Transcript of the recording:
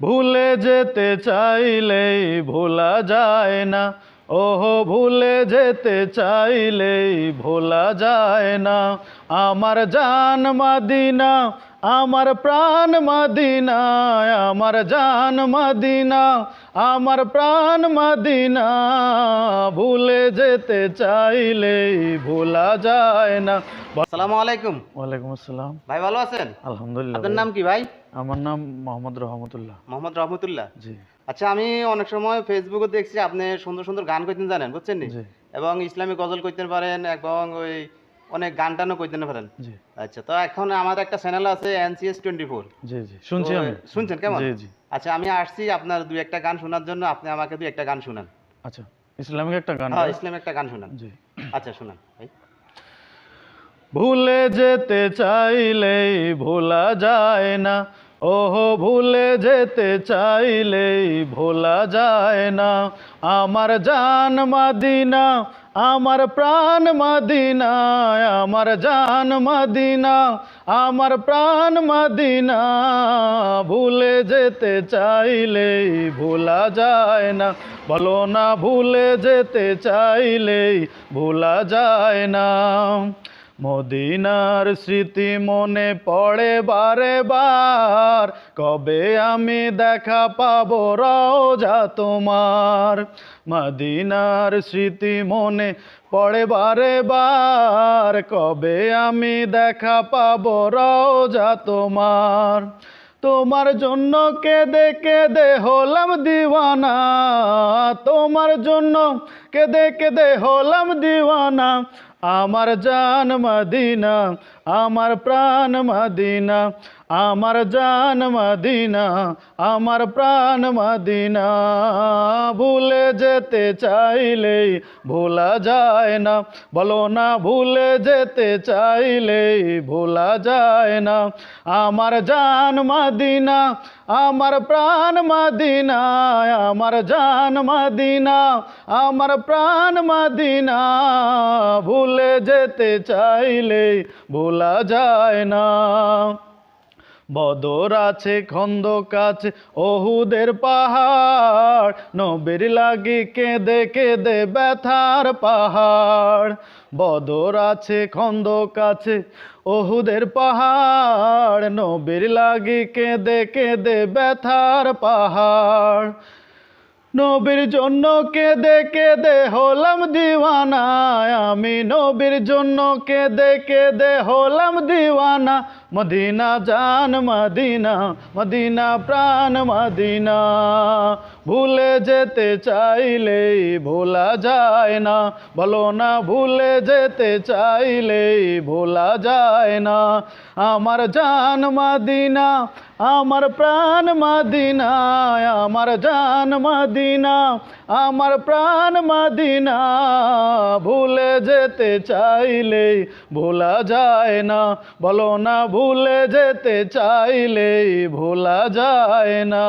ভুলে যেতে চাইলেই ভোলা যায় না। ওহো, ভুলে যেতে চাইলেই ভোলা যায় না। আমার জান মাদিনা আমার প্রাণ মাদিনা আমার জান মাদিনা আমার প্রাণ মাদিনা। ভুলে যেতে চাইলেই ভোলা যায় না। আসসালামু আলাইকুম। ওয়ালাইকুম আসসালাম। ভাই ভালো আছেন? আলহামদুলিল্লাহ আপনার নাম কি ভাই? আমার নাম মোহাম্মদ রহমতুল্লাহ। মোহাম্মদ রহমতুল্লাহ? জি। আচ্ছা আমি অনেক সময় ফেসবুকে দেখছি আপনি সুন্দর সুন্দর গান করতেন জানেন বুঝছেন এবং ইসলামিক গজল করতে পারেন এবং ওই অনেক গান টানও করতে পারেন? আচ্ছা তো এখন আমার একটা চ্যানেল আছে এনসিএস টোয়েন্টি ফোর জি জি শুনছি আমি। শুনছেন কেমন? জি জি। আচ্ছা আমি আসছি আপনার দুই একটা গান শোনার জন্য আপনি আমাকে দুই একটা গান শুনান। আচ্ছা ইসলামিক একটা গান হ্যাঁ? ইসলামিক একটা গান শুনান। জি। আচ্ছা শুনান ভাই। ভুলে যেতে চাইলেই ভোলা যায় না। ওহো, ভুলে যেতে চাইলেই ভোলা যায় না। আমার জান মাদিনা, আমার প্রাণ মাদিনা, আমার জান মাদিনা, আমার প্রাণ মাদিনা। ভুলে যেতে চাইলেই ভোলা যায় না। বলো না, ভুলে যেতে চাইলেই ভোলা যায় না। মদিনার স্মৃতি মনে পড়ে বারে বার। কবে আমি দেখা পাবো রওজা তোমার? মদিনার স্মৃতি মনে পড়ে বারে বার। কবে আমি দেখা পাবো রওজা তোমার? তোমার জন্য কেঁদে কেঁদে হলাম দিওয়ানা। তোমার জন্য কেঁদে কেঁদে হলাম দিওয়ানা। আমার জান মদিনা, আমার প্রাণ মদিনা, আমার জান মদিনা, আমার প্রাণ মদিনা। ভুলে যেতে চাইলেই ভোলা যায় না। বলো না ভুলে যেতে চাইলেই ভোলা যায় না। আমার জান মদিনা, আমার প্রাণ মদিনা, আমার জান মদিনা, আমার প্রাণ মদিনা, ভুলে যেতে চাইলেই ভোলা যায় না। বদর আছে খন্দক আছে ওহুদের পাহাড়, নবীর লাগি কেঁদে কেঁদে ব্যথার পাহাড়। বদর আছে খন্দক আছে ওহুদের পাহাড়, নবীর লাগি কেঁদে কেঁদে ব্যথার পাহাড়। নবীর জন্য কেঁদে কেঁদে হলাম দিওয়ানা। আমি নবীর জন্য কেঁদে কেঁদে হলাম দিওয়ানা। মদিনা জান মদিনা মদিনা প্রাণ মদিনা। ভুলে যেতে চাইলেই ভোলা যায় না। বলো না, ভুলে যেতে চাইলেই ভোলা যায় না। আমার জান মদিনা, আমার প্রাণ মদিনা, আমার জান মদিনা, আমার প্রাণ মদিনা। ভুলে যেতে চাইলেই ভোলা যায় না। বলো না ভুলে যেতে চাইলেই ভোলা যায় না।